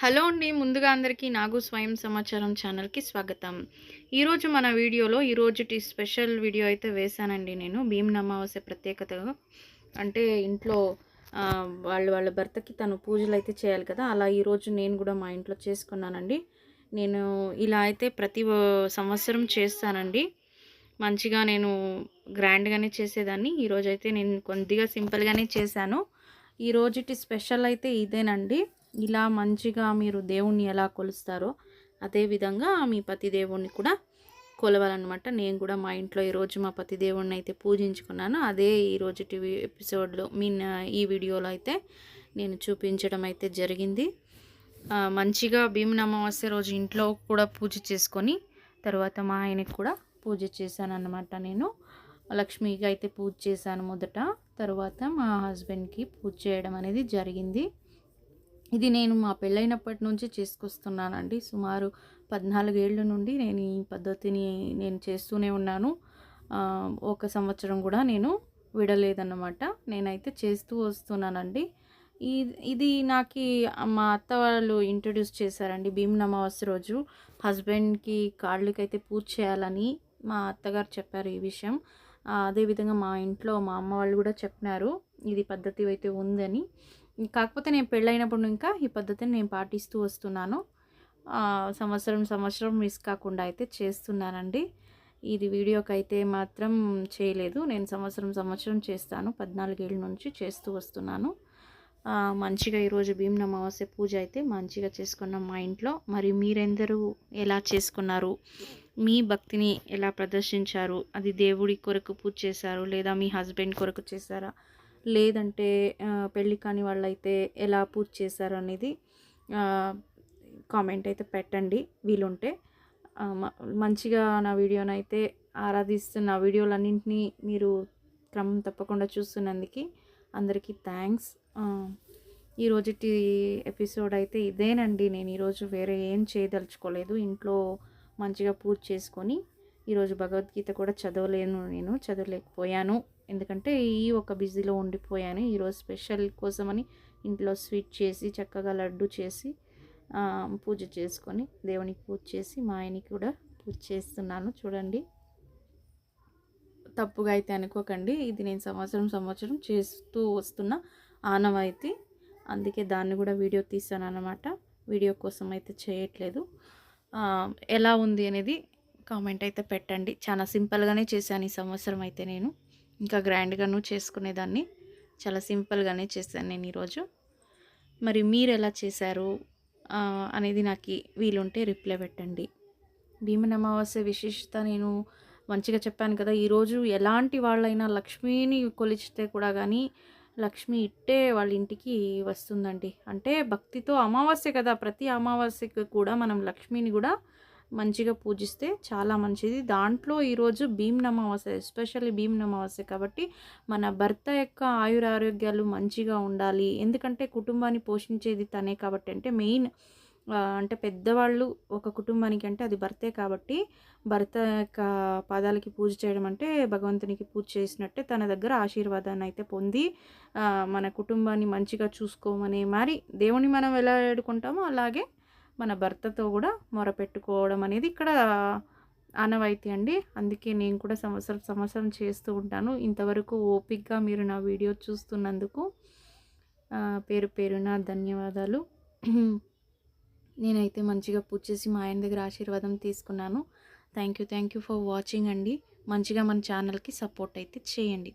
Hello అండి ముందుగా అందరికీ నాగు స్వయం సమాచారం ఛానల్కి స్వాగతం. ఈరోజు మన వీడియోలో ఈరోజుటి స్పెషల్ వీడియో అయితే వేశానండి నేను. భీమ్ అమావాస్య ప్రత్యేకతగా అంటే ఇంట్లో వాళ్ళు వాళ్ళ భర్తకి తను పూజలు అయితే చేయాలి కదా అలా ఈరోజు నేను కూడా మా ఇంట్లో చేసుకున్నానండి. నేను ఇలా అయితే ప్రతి సంవత్సరం చేస్తానండి. మంచిగా నేను గ్రాండ్గానే చేసేదాన్ని. ఈరోజు అయితే నేను కొద్దిగా సింపుల్గానే చేశాను. ఈ రోజుటి స్పెషల్ అయితే ఇదేనండి. ఇలా మంచిగా మీరు దేవుణ్ణి ఎలా కొలుస్తారో అదేవిధంగా మీ పతి దేవుణ్ణి కూడా కొలవాలన్నమాట. నేను కూడా మా ఇంట్లో ఈరోజు మా పతి దేవుణ్ణి అయితే పూజించుకున్నాను. అదే ఈరోజు టీవీ ఎపిసోడ్లో మీన్ ఈ వీడియోలో అయితే నేను చూపించడం అయితే జరిగింది. మంచిగా భీముని అమావాస్య రోజు ఇంట్లో కూడా పూజ చేసుకొని తర్వాత మా ఆయనకి కూడా పూజ చేశాను అన్నమాట నేను. లక్ష్మికి అయితే పూజ చేశాను మొదట. తర్వాత మా హస్బెండ్కి పూజ చేయడం అనేది జరిగింది. ఇది నేను మా పెళ్ళైనప్పటి నుంచి చేసుకొస్తున్నానండి. సుమారు పద్నాలుగేళ్ళ నుండి నేను ఈ పద్ధతిని నేను చేస్తూనే ఉన్నాను. ఒక సంవత్సరం కూడా నేను విడలేదన్నమాట. నేనైతే చేస్తూ వస్తున్నానండి. ఇది నాకు మా అత్త వాళ్ళు ఇంట్రడ్యూస్ చేశారండి భీమ్ అమావాస్య రోజు. హస్బెండ్కి కాళ్ళకైతే పూజ చేయాలని మా అత్తగారు చెప్పారు ఈ విషయం. అదేవిధంగా మా ఇంట్లో మా అమ్మ వాళ్ళు కూడా చెప్పినారు. ఇది పద్ధతి అయితే ఉందని. కాకపోతే నేను పెళ్ళైనప్పుడు ఇంకా ఈ పద్ధతిని నేను పాటిస్తూ వస్తున్నాను. సంవత్సరం సంవత్సరం మిస్ కాకుండా అయితే చేస్తున్నానండి. ఇది వీడియోకి అయితే మాత్రం చేయలేదు. నేను సంవత్సరం సంవత్సరం చేస్తాను. పద్నాలుగేళ్ళ నుంచి చేస్తూ వస్తున్నాను. మంచిగా ఈరోజు భీమ్ అమావాస్య పూజ అయితే మంచిగా చేసుకున్నాం మా ఇంట్లో. మరి మీరెందరూ ఎలా చేసుకున్నారు? మీ భక్తిని ఎలా ప్రదర్శించారు? అది దేవుడి కొరకు పూజ చేశారు లేదా మీ హస్బెండ్ కొరకు చేశారా? లేదంటే పెళ్ళి కాని వాళ్ళైతే ఎలా పూజ చేశారు అనేది కామెంట్ అయితే పెట్టండి వీలుంటే. మంచిగా నా వీడియోని అయితే ఆరాధిస్తున్న వీడియోలన్నింటినీ మీరు క్రమం తప్పకుండా చూస్తున్నందుకు అందరికీ థ్యాంక్స్. ఈరోజుటి ఎపిసోడ్ అయితే ఇదేనండి. నేను ఈరోజు వేరే ఏం చేయదలుచుకోలేదు. ఇంట్లో మంచిగా పూజ చేసుకొని ఈరోజు భగవద్గీత కూడా చదవలేను నేను చదవలేకపోయాను. ఎందుకంటే ఈ ఒక బిజీలో ఉండిపోయాను. ఈరోజు స్పెషల్ కోసమని ఇంట్లో స్వీట్ చేసి చక్కగా లడ్డు చేసి పూజ చేసుకొని దేవునికి పూజ చేసి మా ఆయనకి కూడా పూజ చేస్తున్నాను. చూడండి. తప్పుగా అయితే అనుకోకండి. ఇది నేను సంవత్సరం సంవత్సరం చేస్తూ వస్తున్న ఆనవాయితీ అందుకే దాన్ని కూడా వీడియో తీసాను అనమాట వీడియో కోసం అయితే చేయట్లేదు. ఎలా ఉంది అనేది కామెంట్ అయితే పెట్టండి. చాలా సింపుల్గానే చేశాను ఈ సంవత్సరం అయితే నేను. ఇంకా గ్రాండ్గాను చేసుకునేదాన్ని. చాలా సింపుల్గానే చేశాను నేను ఈరోజు. మరి మీరు ఎలా చేశారు? అనేది నాకు వీలుంటే రిప్లై పెట్టండి. భీమన్ అమావాస్య విశిష్టత నేను మంచిగా చెప్పాను కదా ఈరోజు ఎలాంటి వాళ్ళైనా లక్ష్మిని కొలిచితే కూడా కానీ లక్ష్మి ఇట్టే వాళ్ళ ఇంటికి వస్తుందండి. అంటే భక్తితో అమావాస్య కదా ప్రతి అమావాస్యకి కూడా మనం లక్ష్మిని కూడా మంచిగా పూజిస్తే చాలా మంచిది. దాంట్లో ఈరోజు భీమ్ అమావాస్య ఎస్పెషల్లీ భీమ్ అమావాస్య కాబట్టి మన భర్త యొక్క ఆయురారోగ్యాలు మంచిగా ఉండాలి. ఎందుకంటే కుటుంబాన్ని పోషించేది తనే కాబట్టి అంటే మెయిన్ అంటే పెద్దవాళ్ళు ఒక కుటుంబానికి అంటే అది భర్తే కాబట్టి భర్త యొక్క పాదాలకి పూజ చేయడం అంటే భగవంతునికి పూజ చేసినట్టే తన దగ్గర ఆశీర్వాదాన్ని అయితే పొంది మన కుటుంబాన్ని మంచిగా చూసుకోమని. మరి దేవుని మనం ఎలా వేడుకుంటామో అలాగే మన భర్తతో కూడా మొరపెట్టుకోవడం అనేది ఇక్కడ ఆనవాయితీ అండి. అందుకే నేను కూడా సంవత్సరం సంవత్సరం చేస్తూ ఉంటాను. ఇంతవరకు ఓపిక్గా మీరు నా వీడియో చూస్తున్నందుకు పేరు పేరున ధన్యవాదాలు. నేనైతే మంచిగా పూజ చేసి మా ఆయన దగ్గర ఆశీర్వాదం తీసుకున్నాను. Thank you thank you for watching అండి. మంచిగా మన ఛానల్కి సపోర్ట్ అయితే చేయండి.